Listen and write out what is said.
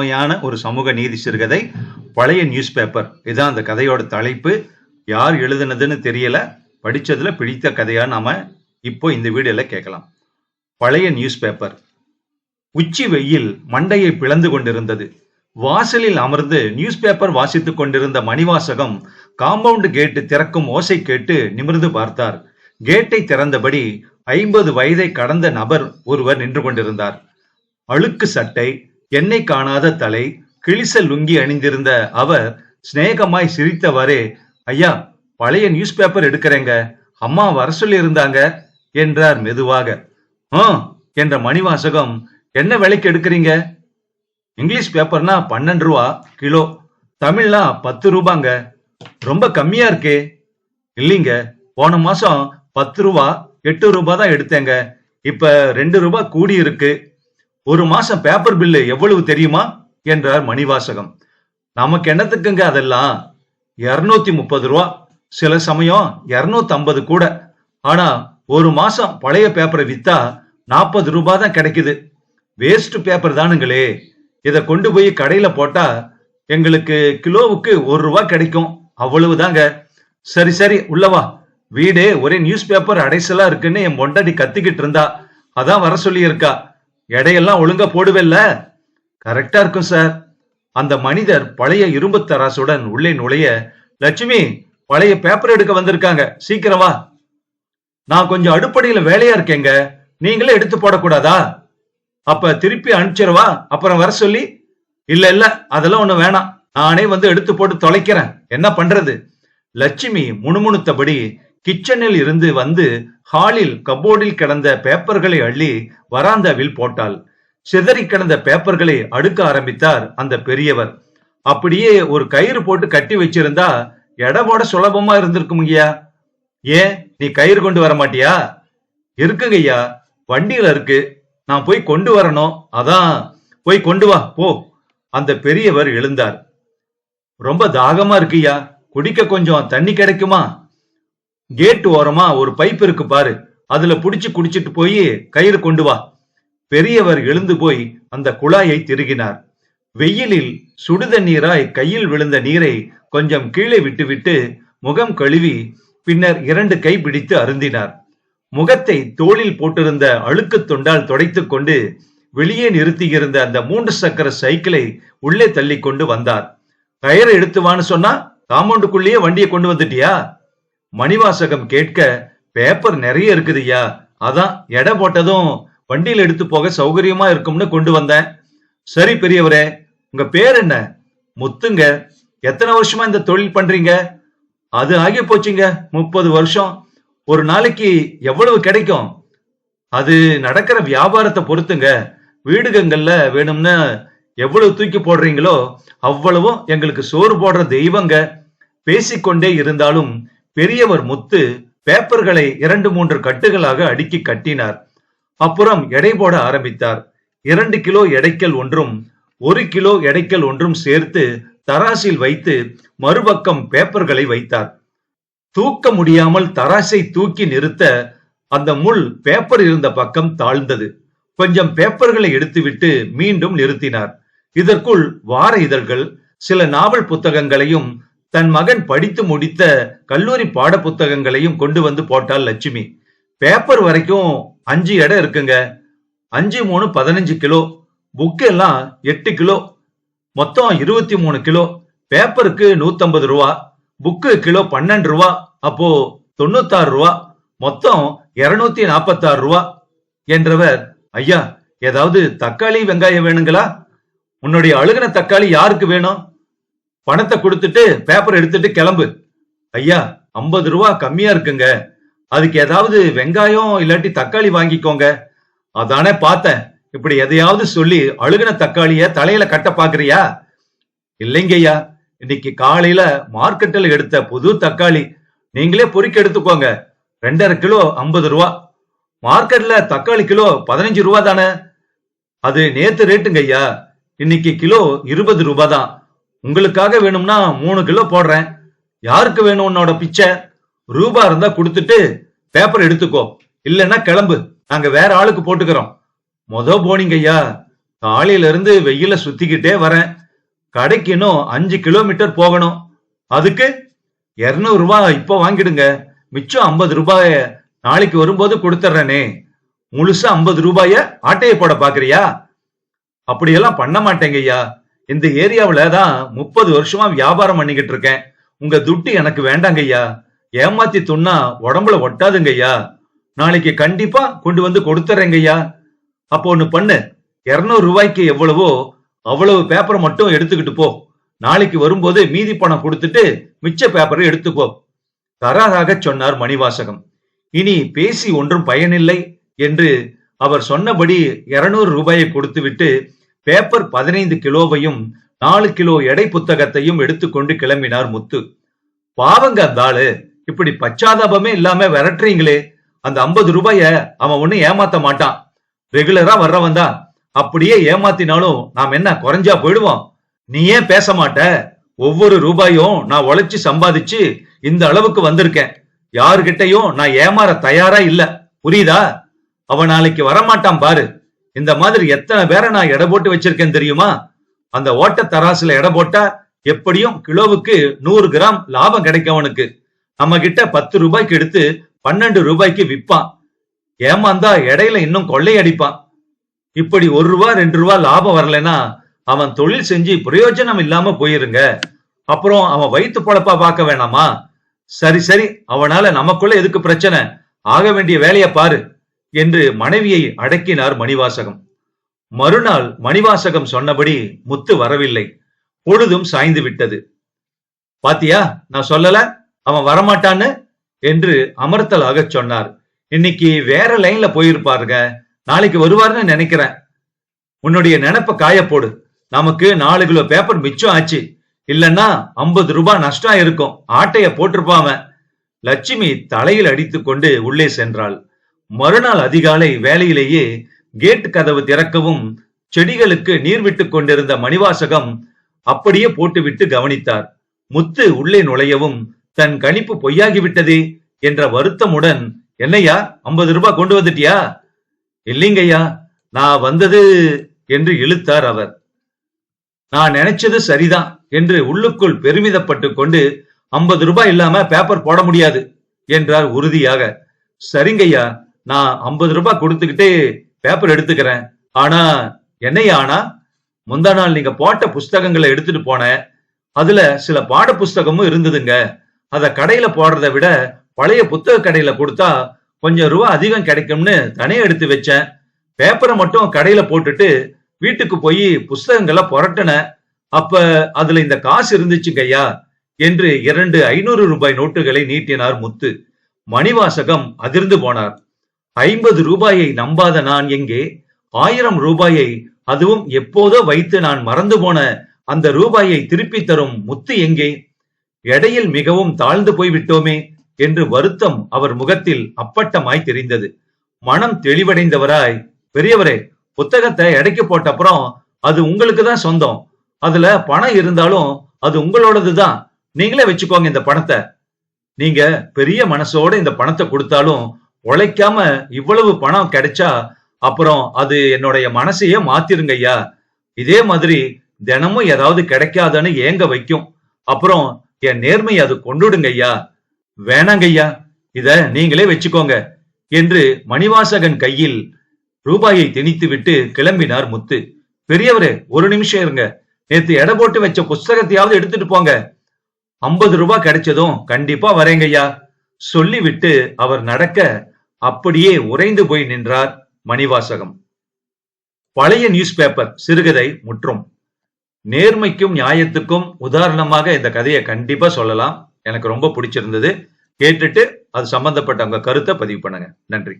அருமையான ஒரு சமூக நீதி சிறுகதை பழைய நியூஸ் பேப்பர் இதான் அந்த கதையோட தலைப்பு. யார் எழுதுனதுன்னு தெரியல. படிச்சதுல பிடித்த கதையா நாம இப்போ இந்த வீடியோல கேட்கலாம். பழைய நியூஸ் பேப்பர் உச்சி வெயில் மண்டையை பிளந்து கொண்டிருந்தது. வாசலில் அமர்ந்து நியூஸ் பேப்பர் வாசித்துக் கொண்டிருந்த மணிவாசகம் காம்பவுண்ட் கேட்டு திறக்கும் ஓசை கேட்டு நிமிர்ந்து பார்த்தார். கேட்டை திறந்தபடி ஐம்பது வயதை கடந்த நபர் ஒருவர் நின்று கொண்டிருந்தார். அழுக்கு சட்டை என்னை காணாத தலை கிழிச லுங்கி அணிந்திருந்த அவர் சிநேகமாய் சிரித்தவாறே ஐயா பழைய நியூஸ் பேப்பர் எடுக்கிறேங்க. அம்மா வர சொல்லி இருந்தாங்க என்றார் மெதுவாக. ஆ என்ற மணிவாசகம் என்ன விலைக்கு எடுக்கிறீங்க? இங்கிலீஷ் பேப்பர்னா பன்னெண்டு ரூபா கிலோ. தமிழ்னா பத்து ரூபாங்க. ரொம்ப கம்மியா இருக்கே. இல்லைங்க போன மாசம் பத்து ரூபா எட்டு ரூபா தான் எடுத்தேங்க. இப்ப ரெண்டு ரூபா கூடி இருக்கு. ஒரு மாசம் பேப்பர் பில்லு எவ்வளவு தெரியுமா? என்றார் மணிவாசகம். நமக்கு என்னத்துக்குங்க அதெல்லாம்? இருநூத்தி முப்பது ரூபா. சில சமயம் இருநூத்தி ஐம்பது கூட. ஆனா ஒரு மாசம் பழைய பேப்பரை வித்தா நாற்பது ரூபாய் தான் கிடைக்குது. வேஸ்ட் பேப்பர் தானுங்களே. இதை கொண்டு போய் கடையில போட்டா எங்களுக்கு கிலோவுக்கு ஒரு ரூபா கிடைக்கும். அவ்வளவுதாங்க. சரி சரி உள்ளவா வீடே ஒரே நியூஸ் பேப்பர் அடைசலா இருக்குன்னு என் பொண்டாடி கத்திக்கிட்டு இருந்தா. அதான் வர சொல்லி இருக்கா எடையெல்லாம் ஒழுங்கா போடுவேல்ல? கரெக்டா இருக்கும் சார் அந்த மனிதர் பழைய இரும்பு தராசுடன் உள்ளே நுழைய லட்சுமி பழைய பேப்பர் எடுக்க வந்திருக்காங்க. சீக்கிரம் வா. நான் கொஞ்சம் அடுப்படையில வேலையா இருக்கேங்க. நீங்களே எடுத்து போடக்கூடாதா? அப்ப திருப்பி அனுப்பிச்சிருவா அப்புறம் வர சொல்லி இல்ல இல்ல அதெல்லாம் ஒண்ணு வேணாம். நானே வந்து எடுத்து போட்டு தொலைக்கிறேன். என்ன பண்றது? லட்சுமி முணுமுணுத்தபடி கிச்சனில் இருந்து வந்து ஹாலில் கபோர்டில் கிடந்த பேப்பர்களை அள்ளி வராந்தாவில் போட்டாள். சிதறி கிடந்த பேப்பர்களை அடுக்க ஆரம்பித்தார் அந்த பெரியவர். அப்படியே ஒரு கயிறு போட்டு கட்டி வச்சிருந்தா எடை போட சுலபமா இருந்திருக்குங்கய்யா ஏன் நீ கயிறு கொண்டு வர மாட்டியா? இருக்குங்கய்யா வண்டியில இருக்கு. நான் போய் கொண்டு வரணும். அதான் போய் கொண்டு வா போ. அந்த பெரியவர் எழுந்தார். ரொம்ப தாகமா இருக்குய்யா குடிக்க கொஞ்சம் தண்ணி கிடைக்குமா? கேட் ஓரமா ஒரு பைப் இருக்கு பாரு. அதுல புடிச்சு குடிச்சிட்டு போய் கயிறு கொண்டு வா. பெரியவர் எழுந்து போய் அந்த குழாயை திருகினார். வெயிலில் சுடுதண்ணீராய் கையில் விழுந்த நீரை கொஞ்சம் கீழே விட்டுவிட்டு முகம் கழுவி பின்னர் இரண்டு கை பிடித்து அருந்தினார். முகத்தை தோளில் போட்டிருந்த அழுக்கு தொண்டால் துடைத்துக் கொண்டு வெளியே நிறுத்தியிருந்த அந்த மூன்று சக்கர சைக்கிளை உள்ளே தள்ளி கொண்டு வந்தார். கயிறை எடுத்துவான்னு சொன்னா காம்பவுண்டுக்குள்ளேயே வண்டியை கொண்டு வந்துட்டியா? மணிவாசகம் கேட்க பேப்பர் நிறைய இருக்குதுய்யா. அதான் எடை போட்டதும் வண்டியில எடுத்து போக சௌகரியமா இருக்கும்னு கொண்டு வந்தேன். சரி பெரியவரே உங்க பேர் என்ன? முத்துங்க எத்தனை வருஷமா இந்த தொழில் பண்றீங்க? அது ஆகி போச்சுங்க முப்பது வருஷம். ஒரு நாளைக்கு எவ்வளவு கிடைக்கும்? அது நடக்கிற வியாபாரத்தை பொறுத்துங்க. வீடுகங்கள்ல வேணும்னு எவ்வளவு தூக்கி போடுறீங்களோ அவ்வளவும் எங்களுக்கு சோறு போடுற தெய்வங்க. பேசிக்கொண்டே இருந்தாலும் பெரியவர் முத்து பேப்பர்களை இரண்டு மூன்று கட்டுகளாக அடுக்கி கட்டினார். அப்புறம் எடை போட ஆரம்பித்தார். இரண்டு கிலோ எடைக்கல் ஒன்றும் ஒரு கிலோ எடைக்கல் ஒன்றும் சேர்த்து தராசில் வைத்து மறுபக்கம் பேப்பர்களை வைத்தார். தூக்க முடியாமல் தராசை தூக்கி நிறுத்த அந்த முள் பேப்பர் இருந்த பக்கம் தாழ்ந்தது. கொஞ்சம் பேப்பர்களை எடுத்துவிட்டு மீண்டும் நிறுத்தினார். இதற்குள் வார இதழ்கள் சில நாவல் புத்தகங்களையும் தன் மகன் படித்து முடித்த கல்லூரி பாட புத்தகங்களையும் கொண்டு வந்து போட்டாள் லட்சுமி. பேப்பர் வரைக்கும் அஞ்சு இடம் இருக்குங்க. அஞ்சு மூணு பதினஞ்சு கிலோ. புக்கு எல்லாம் எட்டு கிலோ. மொத்தம் இருபத்தி மூணு கிலோ. பேப்பருக்கு நூத்தம்பது ரூபா. புக்கு கிலோ பன்னெண்டு ரூபா. அப்போ தொண்ணூத்தாறு ரூபா. மொத்தம் இருநூத்தி நாற்பத்தாறு ரூபா. என்றவர் ஐயா ஏதாவது தக்காளி வெங்காயம் வேணுங்களா? உன்னுடைய அழுகின தக்காளி யாருக்கு வேணும்? பணத்தை கொடுத்துட்டு பேப்பர் எடுத்துட்டு கிளம்பு. ஐயா ஐம்பது ரூபா கம்மியா இருக்குங்க. அதுக்கு ஏதாவது வெங்காயம் இல்லாட்டி தக்காளி வாங்கிக்கோங்க. அதானே பார்த்தேன். இப்படி எதையாவது சொல்லி அழுகின தக்காளிய தலையில கட்ட பாக்குறியா? இல்லைங்க ஐயா. இன்னைக்கு காலையில மார்க்கெட்டில் எடுத்த புது தக்காளி. நீங்களே பொறிக்க எடுத்துக்கோங்க. ரெண்டரை கிலோ ஐம்பது ரூபா. மார்க்கெட்ல தக்காளி கிலோ பதினஞ்சு ரூபா தானே? அது நேத்து ரேட்டுங்க ஐயா. இன்னைக்கு கிலோ இருபது ரூபா தான். உங்களுக்காக வேணும்னா மூணு கிலோ போடுறேன். யாருக்கு வேணும் உன்னோட பிச்சை? ரூபா இருந்தா கொடுத்துட்டு பேப்பர் எடுத்துக்கோ. இல்லைன்னா கிளம்பு. நாங்க வேற ஆளுக்கு போட்டுக்கிறோம். மொத போனீங்க ஐயா. காலையில இருந்து வெயில சுத்திக்கிட்டே வரேன். கடைக்கு இன்னும் அஞ்சு கிலோமீட்டர் போகணும். அதுக்கு இருநூறு ரூபாய் இப்ப வாங்கிடுங்க. மிச்சம் ஐம்பது ரூபாய நாளைக்கு வரும்போது கொடுத்துட்றேனே முழுசா ஐம்பது ரூபாய ஆட்டையை போட பாக்குறியா? அப்படியெல்லாம் பண்ண மாட்டேங்க ஐயா. இந்த ஏரியாவில தான் முப்பது வருஷமா வியாபாரம் பண்ணிக்கிட்டு இருக்கேன். உங்க துட்டு எனக்கு வேண்டாங்க ஐயா ஏமாத்தி துண்ணா உடம்புல ஒட்டாதுங்க ஐயா நாளைக்கு கண்டிப்பா கொண்டு வந்து கொடுத்துறேங்க ஐயா அப்போ ஒண்ணு பண்ணு. இருநூறு ரூபாய்க்கு எவ்வளவோ அவ்வளவு பேப்பரை மட்டும் எடுத்துக்கிட்டு போ. நாளைக்கு வரும்போது மீதி பணம் கொடுத்துட்டு மிச்ச பேப்பரை எடுத்துக்கோ தராராக சொன்னார் மணிவாசகம். இனி பேசி ஒன்றும் பயனில்லை என்று அவர் சொன்னபடி இருநூறு ரூபாயை கொடுத்துவிட்டு பேப்பர் பதினைந்து கிலோவையும் நாலு கிலோ எடை புத்தகத்தையும் எடுத்துக்கொண்டு கிளம்பினார் முத்து. பாவங்க அந்த ஆளு இப்படி பச்சாதாபமே இல்லாம விரட்டுறீங்களே. அந்த ஐம்பது ரூபாய அவன் ஒண்ணு ஏமாத்த மாட்டான். ரெகுலரா வர்றவன் தான். அப்படியே ஏமாத்தினாலும் நாம் என்ன குறைஞ்சா போயிடுவோம்? நீ ஏன் பேச மாட்ட? ஒவ்வொரு ரூபாயும் நான் உழைச்சு சம்பாதிச்சு இந்த அளவுக்கு வந்திருக்கேன். யாருகிட்டையும் நான் ஏமாற தயாரா இல்ல. புரியுதா? அவன் நாளைக்கு வரமாட்டான் பாரு. இந்த மாதிரி எத்தனை பேரை நான் எடை போட்டு வச்சிருக்கேன் தெரியுமா? அந்த ஓட்ட தராசுல எடை போட்டா எப்படியும் கிலோவுக்கு நூறு கிராம் லாபம் கிடைக்கும் அவனுக்கு. நம்ம கிட்ட பத்து ரூபாய்க்கு எடுத்து பன்னெண்டு ரூபாய்க்கு விற்பான் ஏமாந்தா இடையில இன்னும் கொள்ளையடிப்பான் இப்படி ஒரு ரூபா ரெண்டு ரூபா லாபம் வரலைன்னா அவன் தொழில் செஞ்சு பிரயோஜனம் இல்லாம போயிருங்க. அப்புறம் அவன் வயிற்று பொழப்பா பார்க்க வேணாமா? சரி சரி. அவனால நமக்குள்ள எதுக்கு பிரச்சனை? ஆக வேண்டிய வேலையை பாரு. என்று மனைவியை அடக்கினார் மணிவாசகம். மறுநாள் மணிவாசகம் சொன்னபடி முத்து வரவில்லை. பொழுதும் சாய்ந்து விட்டது. பாத்தியா நான் சொல்லல? அவன் வரமாட்டான்னு? என்று அமர்த்தலாக சொன்னார். இன்னைக்கு வேற லைன்ல போயிருப்பாருங்க. நாளைக்கு வருவார்னு நினைக்கிறேன். உன்னுடைய நினைப்ப காயப்போடு போடு. நமக்கு நாலு கிலோ பேப்பர் மிச்சம் ஆச்சு. இல்லன்னா ஐம்பது ரூபாய் நஷ்டம் இருக்கும். ஆட்டைய போட்டிருப்பான் லட்சுமி தலையில் அடித்துக்கொண்டு உள்ளே சென்றாள். மறுநாள் அதிகாலை வேலையிலேயே கேட் கதவு திறக்கவும் செடிகளுக்கு நீர் விட்டுக் கொண்டிருந்த மணிவாசகம் அப்படியே போட்டுவிட்டு கவனித்தார். முத்து உள்ளே நுழையவும் தன் கணிப்பு பொய்யாகிவிட்டதே என்ற வருத்தமுடன் என்னையா ஐம்பது ரூபாய் கொண்டு வந்துட்டியா? இல்லைங்கய்யா நான் வந்தது என்று இழுத்தார் அவர். நான் நினைச்சது சரிதான் என்று உள்ளுக்குள் பெருமிதப்பட்டு கொண்டு ஐம்பது ரூபாய் இல்லாம பேப்பர் போட முடியாது என்றார் உறுதியாக. சரிங்கய்யா நான் ஐம்பது ரூபாய் கொடுத்துக்கிட்டே பேப்பர் எடுத்துக்கிறேன். ஆனா என்னையா ஆனா முந்தா நாள் நீங்க போட்ட புஸ்தகங்களை எடுத்துட்டு போனேன். அதுல சில பாட புஸ்தகமும் இருந்ததுங்க. அத கடையில போடுறத விட பழைய புத்தக கடையில கொடுத்தா கொஞ்சம் ரூபா அதிகம் கிடைக்கும்னு தனியா எடுத்து வச்சேன். பேப்பரை மட்டும் கடையில போட்டுட்டு வீட்டுக்கு போய் புஸ்தகங்களை புரட்டின அப்ப அதுல இந்த காசு இருந்துச்சுங்கய்யா என்று இரண்டு ஐநூறு ரூபாய் நோட்டுகளை நீட்டினார் முத்து. மணிவாசகம் அதிர்ந்து போனார். ஐம்பது ரூபாயை நம்பாத நான் எங்கே? ஆயிரம் ரூபாயை அதுவும் எப்போதோ வைத்து நான் மறந்து போன அந்த ரூபாயை திருப்பி தரும் முத்து எங்கே? எடையில் மிகவும் தாழ்ந்து போய் விட்டோமே என்று வருத்தம் அவர் முகத்தில் அப்பட்டமாய் தெரிந்தது. மனம் தெளிவடைந்தவராய் பெரியவரே புத்தகத்தை எடைக்கு போட்ட அப்புறம் அது உங்களுக்கு தான் சொந்தம். அதுல பணம் இருந்தாலும் அது உங்களோடது தான். நீங்களே வச்சுக்கோங்க இந்த பணத்தை. நீங்க பெரிய மனசோட இந்த பணத்தை கொடுத்தாலும் உழைக்காம இவ்வளவு பணம் கிடைச்சா அப்புறம் அது என்னுடைய மனசையே மாத்திருங்க ஐயா. இதே மாதிரி தினமும் ஏதாவது கிடைக்காதுன்னு ஏங்க வைக்கும்? அப்புறம் என் நேர்மை அது கொண்டுடுங்க ஐயா. வேணாங்க ஐயா. இத நீங்களே வச்சுக்கோங்க. என்று மணிவாசகன் கையில் ரூபாயை திணித்து விட்டு கிளம்பினார் முத்து. பெரியவரே ஒரு நிமிஷம் இருங்க. நேத்து எடை போட்டு வச்ச புஸ்தகத்தையாவது எடுத்துட்டு போங்க. ஐம்பது ரூபாய் கிடைச்சதும் கண்டிப்பா வரேங்கய்யா சொல்லிவிட்டு அவர் நடக்க அப்படியே உறைந்து போய் நின்றார் மணிவாசகம். பழைய நியூஸ் பேப்பர் சிறுகதை முற்றும். நேர்மைக்கும் நியாயத்துக்கும் உதாரணமாக இந்த கதையை கண்டிப்பா சொல்லலாம். எனக்கு ரொம்ப பிடிச்சிருந்தது. கேட்டுட்டு அது சம்பந்தப்பட்ட உங்க கருத்தை பதிவு பண்ணுங்க. நன்றி.